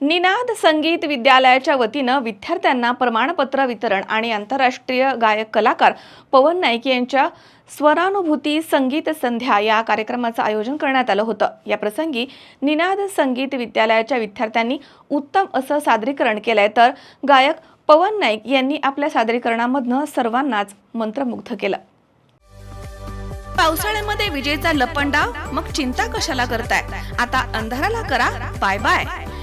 निनाद संगीत विद्यालयाच्या वतीनं विद्यार्थ्यांना प्रमाणपत्र वितरण आणि आंतरराष्ट्रीय गायक कलाकार पवन नाईक यांच्या स्वरानुभूती संगीत संध्या या कार्यक्रमाचं आयोजन करण्यात आलं होतं. या प्रसंगी निनाद संगीत विद्यालयाच्या विद्यार्थ्यांनी उत्तम असं सादरीकरण केलंय. तर गायक पवन नाईक यांनी आपल्या सादरीकरणामधनं सर्वांनाच मंत्रमुग्ध केलं. पावसाळ्यामध्ये विजेचा लपंडाव? मग चिंता कशाला करताय? आता अंधाराला करा. Bye bye.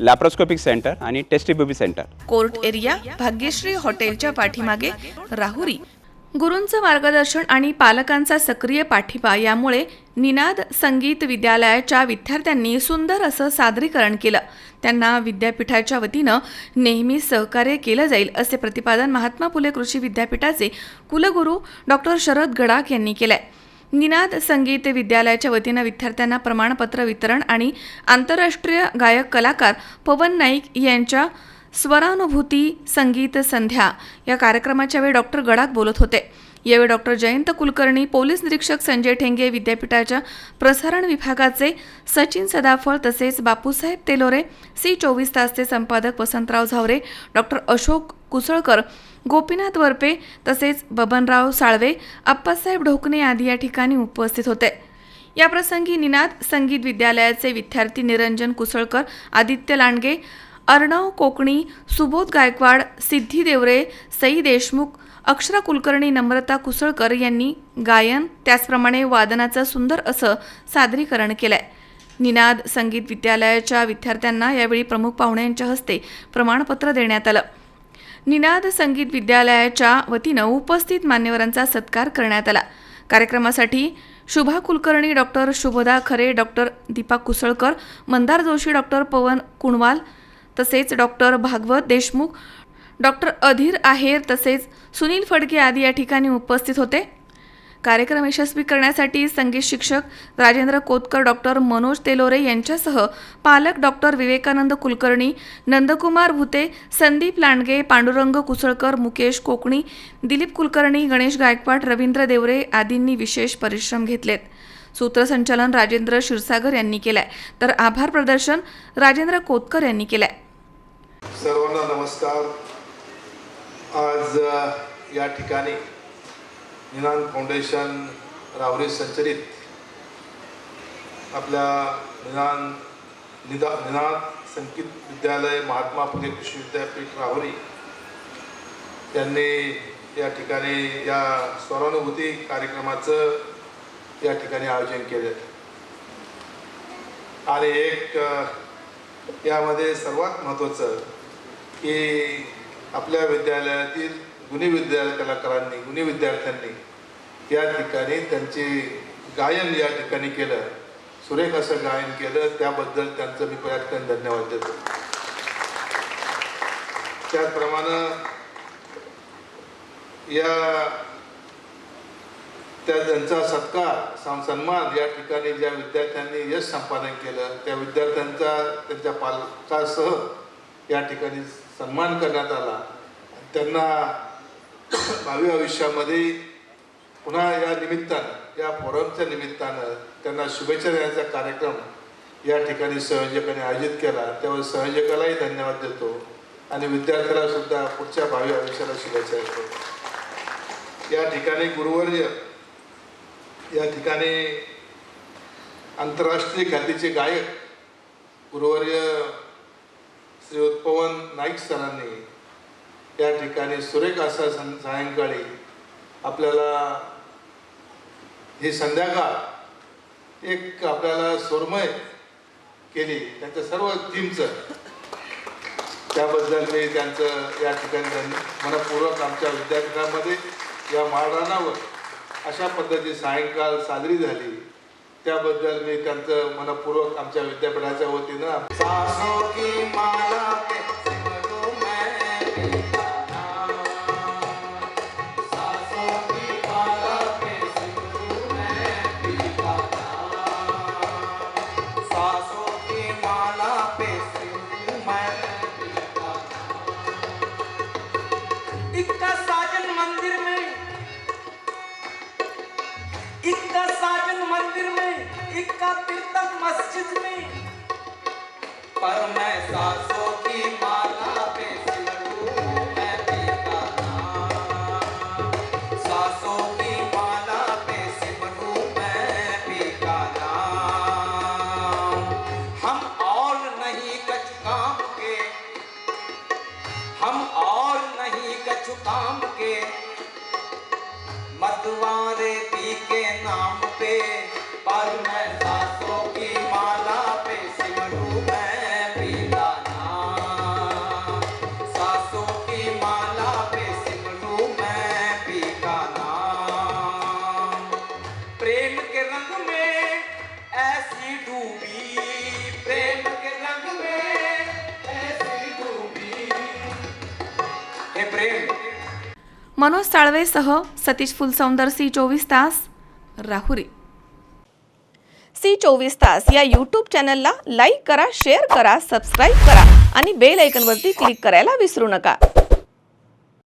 लॅप्रोस्कोपिक सेंटर आणि test tube baby centre. Court area Bhagyashree हॉटेलच्या पाठीमागे राहुरी. गुरूंचं मार्गदर्शन आणि पालकांचा सक्रिय पाठिंबा यामुळे निनाद संगीत विद्यालयाच्या विद्यार्थ्यांनी सुंदर असं सादरीकरण केलं. त्यांना विद्यापीठाच्या वतीनं नेहमी सहकार्य केलं जाईल असे प्रतिपादन महात्मा फुले कृषी विद्यापीठाचे कुलगुरू डॉक्टर शरद गडाख यांनी केलं आहे निनाद संगीत विद्यालयाच्या वतीनं विद्यार्थ्यांना प्रमाणपत्र वितरण आणि आंतरराष्ट्रीय गायक कलाकार पवन नाईक यांच्या स्वरानुभूती संगीत संध्या या कार्यक्रमाच्या वेळी डॉक्टर गडाख बोलत होते. यावेळी डॉक्टर जयंत कुलकर्णी पोलीस निरीक्षक संजय ठेंगे विद्यापीठाच्या प्रसारण विभागाचे सचिन सदाफळ तसेच बापूसाहेब तेलोरे सी चोवीस तासचे संपादक वसंतराव झावरे डॉक्टर अशोक कुसळकर गोपीनाथ वरपे तसेच बबनराव साळवे अप्पासाहेब ढोकणे आदी या ठिकाणी उपस्थित होते. याप्रसंगी निनाद संगीत विद्यालयाचे विद्यार्थी निरंजन कुसळकर आदित्य लांडगे अर्णव कोकणी सुबोध गायकवाड सिद्धी देवरे सई देशमुख अक्षरा कुलकर्णी नम्रता कुसळकर यांनी गायन त्याचप्रमाणे वादनाचं सुंदर असं सादरीकरण केलंय. निनाद संगीत विद्यालयाच्या विद्यार्थ्यांना यावेळी प्रमुख पाहुण्यांच्या हस्ते प्रमाणपत्र देण्यात आलं. निनाद संगीत विद्यालयाच्या वतीनं उपस्थित मान्यवरांचा सत्कार करण्यात आला. कार्यक्रमासाठी Shubha Kulkarni doctor Shubhada Khare doctor Deepa Kusalkar Mandar Joshi doctor Pawan Kunwal तसेच डॉक्टर भागवत देशमुख डॉक्टर अधीर आहेर तसेच सुनील फडके आदी या ठिकाणी उपस्थित होते. कार्यक्रम यशस्वी करण्यासाठी संगीत शिक्षक राजेंद्र कोतकर डॉक्टर मनोज तेलोरे यांच्यासह पालक डॉक्टर विवेकानंद कुलकर्णी नंदकुमार भुते संदीप लांडगे पांडुरंग कुसळकर मुकेश कोकणी दिलीप कुलकर्णी गणेश गायकवाड रवींद्र देवरे आदींनी विशेष परिश्रम घेतलेत. सूत्रसंचालन राजेंद्र क्षीरसागर यांनी केलंय. तर आभार प्रदर्शन राजेंद्र कोतकर यांनी केलंय. सर्वांना नमस्कार. आज या ठिकाणी निनान फाउंडेशन रावरी संचलित आपल्या निनान निदा निनाद संगीत विद्यालय महात्मा फुले कृषी विद्यापीठ राहुरी त्यांनी या ठिकाणी या स्वरानुभूती कार्यक्रमाचं या ठिकाणी आयोजन केलं आणि एक यामध्ये सर्वात महत्त्वाचं की आपल्या विद्यालयातील गुणी विद्यालय कलाकारांनी गुणी विद्यार्थ्यांनी या ठिकाणी त्यांचे गायन या ठिकाणी केलं. सुरेख असं गायन केलं. त्याबद्दल त्यांचं मी या धन्यवाद देतो. त्याचप्रमाणे या त्या त्यांचा सत्कार सं- सन्मान या ठिकाणी ज्या विद्यार्थ्यांनी यश संपादन केलं त्या विद्यार्थ्यांचा त्यांच्या पालकासह या ठिकाणी सन्मान करण्यात आला. त्यांना भावी आयुष्यामध्ये पुन्हा या निमित्तानं या फोरमच्या निमित्तानं त्यांना शुभेच्छा देण्याचा कार्यक्रम या ठिकाणी संयोजकाने आयोजित केला. त्यावर संयोजकालाही धन्यवाद देतो आणि विद्यार्थ्याला सुद्धा पुढच्या भावी आयुष्याला शुभेच्छा देतो. या ठिकाणी गुरुवर्य या ठिकाणी आंतरराष्ट्रीय ख्यातीचे गायक गुरुवर्य श्री उत्पवन नाईक सरांनी त्या ठिकाणी सुरेख असं सं सायंकाळी आपल्याला ही संध्याकाळ एक आपल्याला सोरमय केली. त्यांच्या सर्व टीमचं त्याबद्दल मी त्यांचं या ठिकाणी त्यांनी मनपूर्वक आमच्या विद्यापीठामध्ये या माळरानावर अशा पद्धती सायंकाळ साजरी झाली. त्याबद्दल मी त्यांचं मनपूर्वक आमच्या विद्यापीठाच्या वतीनं पर मनोज साळवेसह सतीश फुलसौंदर सी चोवीस तास राहुरी. सी चोवीस तास या यूट्यूब चॅनलला लाईक करा शेअर करा सबस्क्राईब करा आणि बेल ऐकनवरती क्लिक करायला विसरू नका.